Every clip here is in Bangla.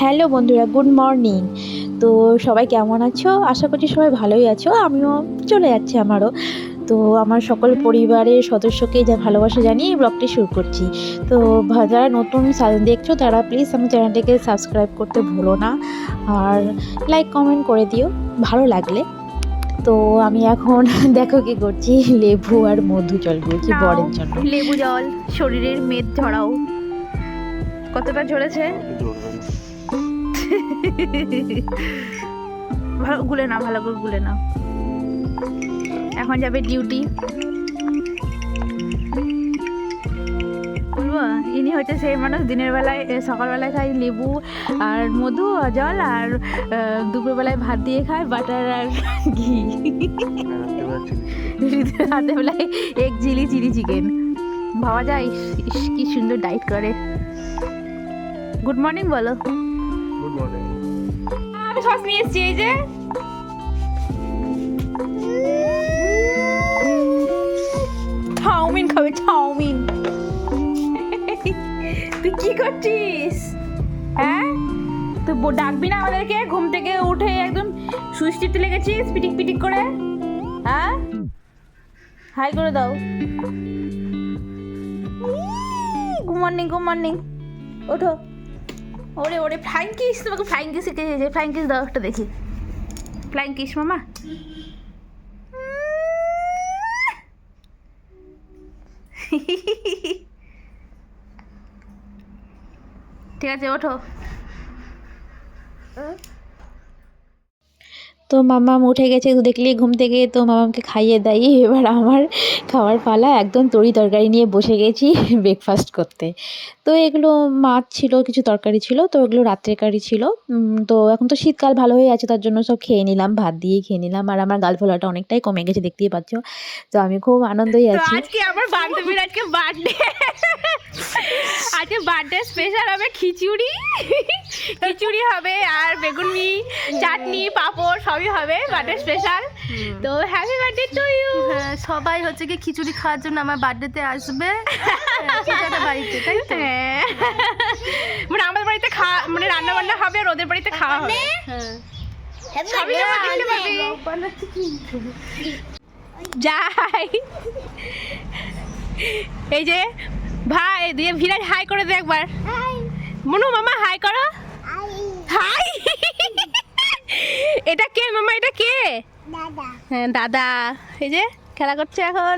হ্যালো বন্ধুরা গুড মর্নিং। তো সবাই কেমন আছো? আশা করছি সবাই ভালোই আছো। আমিও চলে যাচ্ছি আমারও। তো আমার সকল পরিবারের সদস্যকে যা ভালোবাসা জানিয়ে এই ব্লগটি শুরু করছি। তো যারা নতুন দেখছ তারা প্লিজ আমার চ্যানেলটিকে সাবস্ক্রাইব করতে ভুলো না। আর লাইক কমেন্ট করে দিও ভালো লাগলে। তো আমি এখন দেখো কি করছি লেবু আর মধু জল দিয়েছি বরের জন্য। লেবু জল শরীরের মেদ ঝরাও। কতটা ঝরেছে? ভালো, গুলে না ভালো করে গুলে না এখন যাবে ডিউটি ইনি হচ্ছে সেই মানুষ, দিনের বেলায় সকালবেলায় খায় লেবু আর মধু, জল আর দুপুরবেলায় ভাত দিয়ে খায়, বাটার আর ঘি। রাতে বেলায় এক চিলি চিলি চিকেন ভাবা যায় কি সুন্দর ডাইট করে। গুড মর্নিং বলো। Good morning. আমি সস নিয়ে এসেছি, এই যে। চাউমিন খাবে, চাউমিন। তুই কি করছিস? হ্যাঁ? তুই ডাকবি না আমাদেরকে? ঘুম থেকে উঠে একদম সুইচ টিপতে লেগেছিস পিটিক পিটিক করে? হ্যাঁ? হাই করে দাও। Good morning good morning. ওঠো। ওরে ওরে ফ্লাইং কিস তোমাকে ফ্লাইং কিস দিয়েছে। ফ্লাইং কিস দাও একটা দেখি। ফ্লাইং কিস মামা। ঠিক আছে, ওঠো। তো মামাম উঠে গেছে তো দেখলি ঘুম থেকে তো মামামকে খাইয়ে দেয়। এবার আমার খাওয়ার পালা একদম তরি তরকারি নিয়ে বসে গেছি ব্রেকফাস্ট করতে। তো এগুলো মাছ ছিল কিছু তরকারি ছিল তো এগুলো রাত্রের কারি ছিল। তো এখন তো শীতকাল ভালো হয়ে আছে তার জন্য সব খেয়ে নিলাম ভাত দিয়েই খেয়ে নিলাম। আর আমার গাল ফোলাটা অনেকটাই কমে গেছে দেখতেই পাচ্ছ। তো আমি খুব আনন্দই আছি। আজকে আমার বান্ধবীর আজকে বার্থডে আজকে বার্থডে স্পেশাল হবে খিচুড়ি। খিচুড়ি হবে আর বেগুনি চাটনি পাঁপড় সবই হবে বার্থডে স্পেশাল তো হ্যাপি বার্থডে টু ইউ হ্যাঁ, সবাই হচ্ছে কি খিচুড়ি খাওয়ার জন্য আমার বার্থডেতে আসবে। পিজাটা বাড়িতে তাই তো? হ্যাঁ। মানে আমাদের বাড়িতে খাওয়া মানে রান্না বান্না হবে আর ওদের বাড়িতে খাওয়া হবে। হ্যাঁ। যাই। এই যে ভাই দিয়ে ভিড়াই হাই করে দে একবার। মনু মামা হাই করো হাই এটা কে? মামা এটা কে? হ্যাঁ দাদা। এই যে খেলা করছে এখন।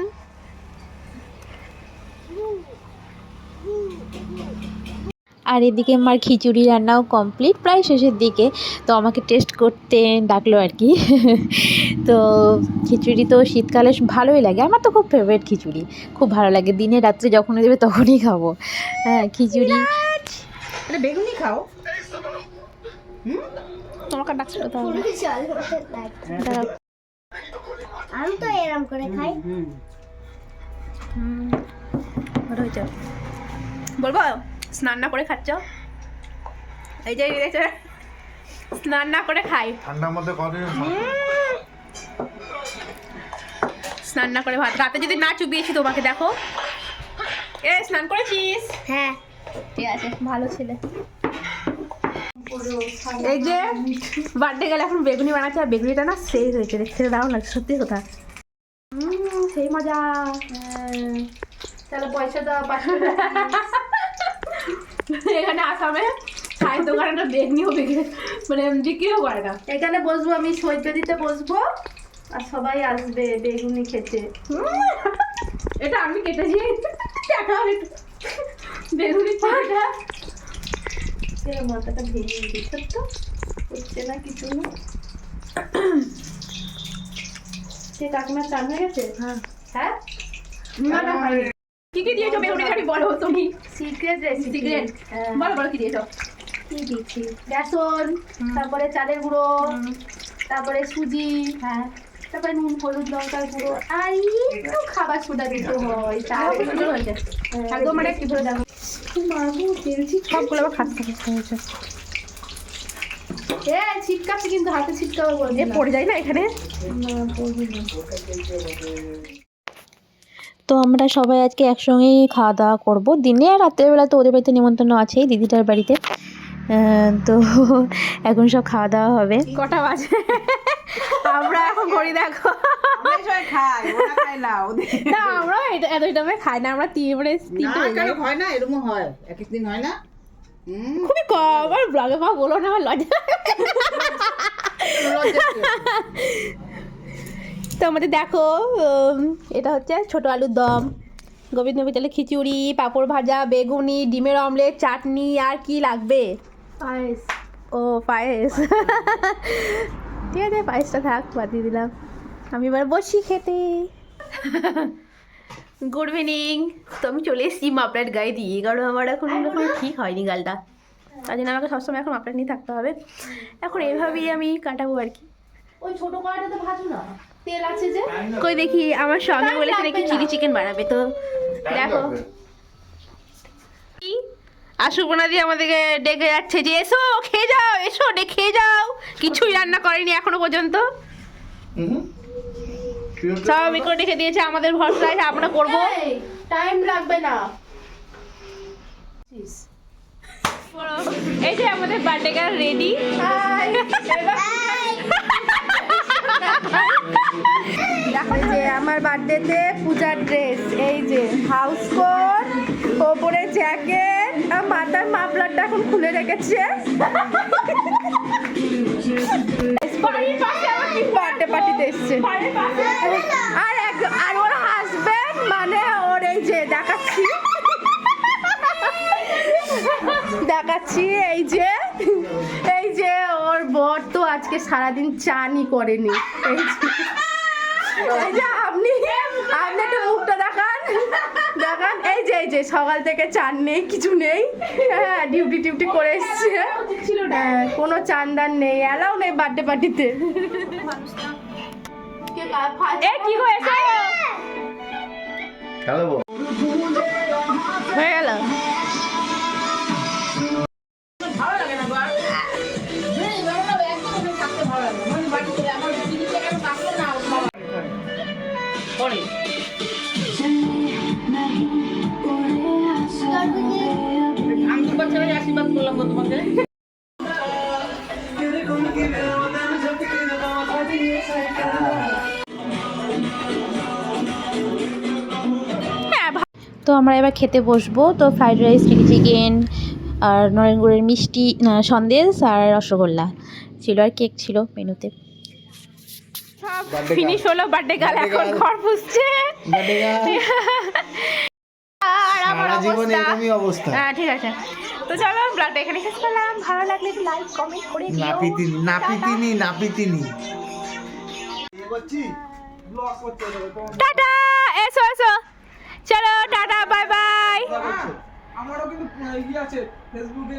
আর এদিকে আমার খিচুড়ি রান্নাও কমপ্লিট প্রায় শেষের দিকে। তো আমাকে টেস্ট করতে ডাকলো আর কি। তো খিচুড়ি তো শীতকালে ভালোই লাগে। আমার তো খুব ফেভারিট খিচুড়ি। খুব ভালো লাগে। দিনে রাত্রে যখনই দেবে তখনই খাব। হ্যাঁ খিচুড়ি। বেগুনি খাও। তোমাকে ডাকছিল তাহলে আমি। তো এরম করে খাই। বলব? স্নান না করে খাচ্ছ? এই যে দেখছ স্নান না করে খাই। ঠান্ডার মধ্যে স্নান না করে ভাত। রাতে যদি না চুবিয়েছি তোমাকে দেখো। এ স্নান করেছিস? হ্যাঁ। ঠিক আছে ভালো ছেলে। এই যে বার্থডে গেলে এখন বেগুনি বানাচ্ছে আর বেগুনিটা না সেই হয়েছে দেখতে দারুণ লাগছে সত্যি কথা। সেই মজা। তাহলে পয়সা দাও এখানে আসামে চায়ের দোকানে একটা বেগনিও বিক্রি মানে বিক্রিও করে না। এখানে বসবো আমি সৈকত দিতে বসবো আর সবাই আসবে বেগুনি খেতে। এটা আমি কেটেছি। বেগুনি চাটা। এর মাথাটা ভেঙে দিচ্ছে তো হচ্ছে না কিছু না। সে কাকিমার চান হয়ে গেছে? হ্যাঁ। হ্যাঁ। কি কি দিয়েছ? বেগুনি বলো তুমি। Secret recipe secret. বলো বলো কি দিয়েছ? কি দিচ্ছি? বেসন তারপরে চালের গুঁড়ো তারপরে সুজি হ্যাঁ। তারপরে নুন হলুদ লঙ্কার গুঁড়ো। আর একটু খাবার সোডা দিতে হয় তাহলে হয়েছে একদম মানে কি ধরে দেখো? সবগুলো আবার খাচ্ছে খাচ্ছে হয়েছে ছিটকাচ্ছে কিন্তু হাতে ছিটকাবো এ পড়ে যায় না এখানে? না, পড়বে না। তো আমরা সবাই আজকে একসঙ্গেই খাওয়া দাওয়া করব দিনে আর রাত্রেবেলা তো ওদের বাড়িতে নিমন্ত্রণ আছেই দিদিটার বাড়িতে। আহ, তো এখন সব খাওয়া দাওয়া হবে। কটা বাজে? আমরা এখন ঘড়ি দেখো। না আমরা এটা এত টাইমে খাই না আমরা তিন মানে তিনটে হয় না এরকম হয়। এক দিন হয় না। খুবই কম আর ব্লগে মা বলো না আমার লজ্জা? তো আমাদের দেখো এটা হচ্ছে ছোট আলুর দম। গোবিন্দ বিতালে খিচুড়ি পাঁপড় ভাজা বেগুনি ডিমের অমলেট চাটনি আর কি লাগবে? পায়েস। ও পায়েস। ঠিক আছে পায়েসটা থাক বাদ দিয়ে দিলাম। আমি এবার বসি খেতে। গুড ইভিনিং তো আমি চলে এসেছি মাপলার গায়ে দিয়ে কারণ আমার এখন এখন ঠিক হয়নি গালটা। তার জন্য আমাকে সবসময় এখন মাপলার নিয়ে থাকতে হবে। এখন এভাবেই আমি কাটাবো আর কি। ওই ছোট কড়াইটাতে ভাজো না তেল আছে যে। কই দেখি আমার স্বামী বলেছে নাকি চিলি চিকেন বানাবে তো দেখো। আর সুপনা আমাদেরকে ডেকে যাচ্ছে যে এসো খেয়ে যাও এসো খেয়ে যাও। কিছুই রান্না করেনি এখনও পর্যন্ত। সব আমি করে রেখে দিয়েছে আমাদের ভরসায় আমরা করব। টাইম লাগবে না। এই যে আমাদের বার্থডে গার্ল রেডি যে আমার বার্থডেতে পূজার ড্রেস এই যে হাউস কোট ওপরে জ্যাকেট মাথার মাফলারটা এখন খুলে রেখেছে। বার্থডে পার্টিতে এসছে। আর এক আর ওর হাজবেন্ড মানে ওর এই যে দেখাচ্ছি। দেখাচ্ছি এই যে এই যে ওর বর তো আজকে সারাদিন চানই করেনি। এই যে এই যে আপনি আপনি একটু মুখটা দেখান। দেখান এই যে এই যে সকাল থেকে চান নেই কিছু নেই। হ্যাঁ ডিউটি টিউটি করে এসছে। হ্যাঁ, কোনো চান্দান নেই এলাও নেই বার্থডে পার্টিতে এ কি হয়েছে? হয়ে গেল। বাচ্চারা আশীর্বাদ করলাম তোমাকে তো আমরা এবার খেতে বসবো। তো ফ্রাইড রাইস চিলি চিকেন আর নরেনগুড়ের মিষ্টি সন্দেশ আর রসগোল্লা। ছিল আর কেক ছিল মেনুতে। ফিনিশ হলো বার্থডে গাল এখন ঘর পুষছে। আর আমার অবস্থা। অবস্থা। হ্যাঁ ঠিক আছে। তো চলো ব্লগটা এখানে শেষ করলাম। ভালো লাগলে লাইক কমেন্ট করে দিও। নাপিতিনি নাপিতিনি নাপিতিনি। টাটা! এসো এসো। চলো টাটা বাই বাই আমারও কিন্তু আছে ফেসবুকে